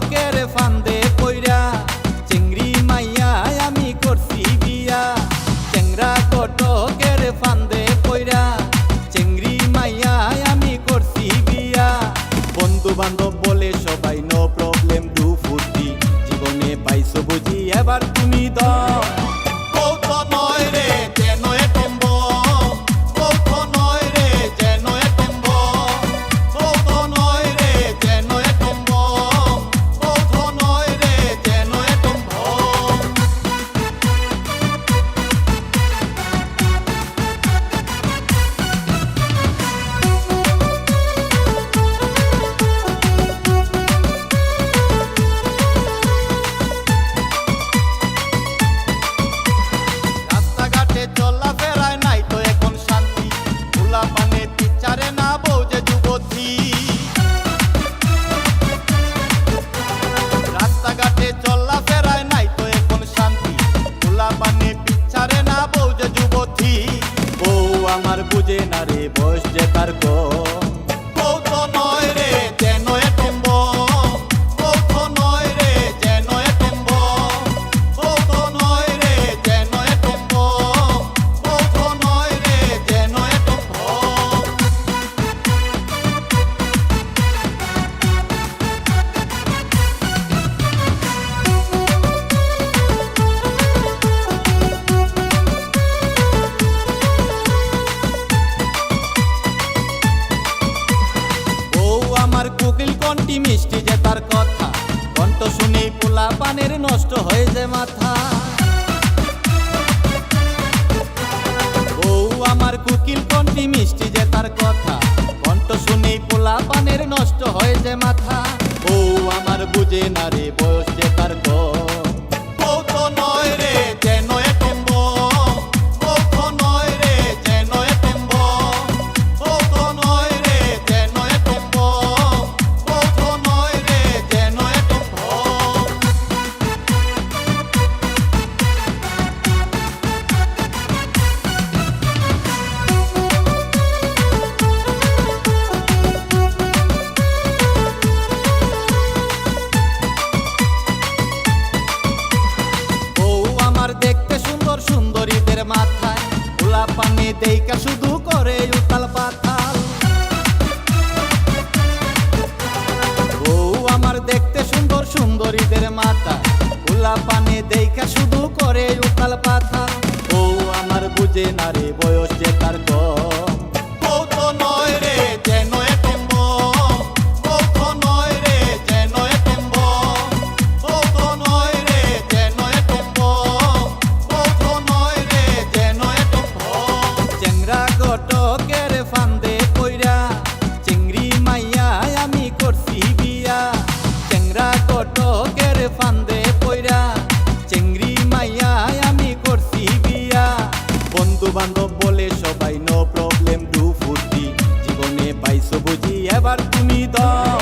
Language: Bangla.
লোকের ফান্দে কইরা, চিংড়ি মাইয়া আমি করছি বিয়া চেংরা কটকের ফান্দে কইরা, চিংড়ি মাইয়া আমি করছি বিয়া বন্ধু বান্ধব আমার বুঝে না রে বস যে তার কর কণ্ঠি মিষ্টি যে তার কথা। কণ্ঠ শুনেই পোলা পানের নষ্ট হয়ে যে মাথা। বউ আমার কুকিল কণ্ঠি মিষ্টি যে তার কথা। কণ্ঠ শুনেই পোলা পানের নষ্ট হয়ে যে মাথা। ও আমার বুঝে না রে বল মাথায় পানি দেইকা শুধু করে উতাল পাতাল। বউ আমার দেখতে সুন্দর, সুন্দরীদের মাথা গোলা পানি দেইকা শুধু করে উতাল পাতাল। বউ আমার বুঝে না রে বয়স বান্ধব বলে সবাই নো প্রবলেম টু ফুর্তি জীবনে পাইছো বুঝি এবার তুমি দাও।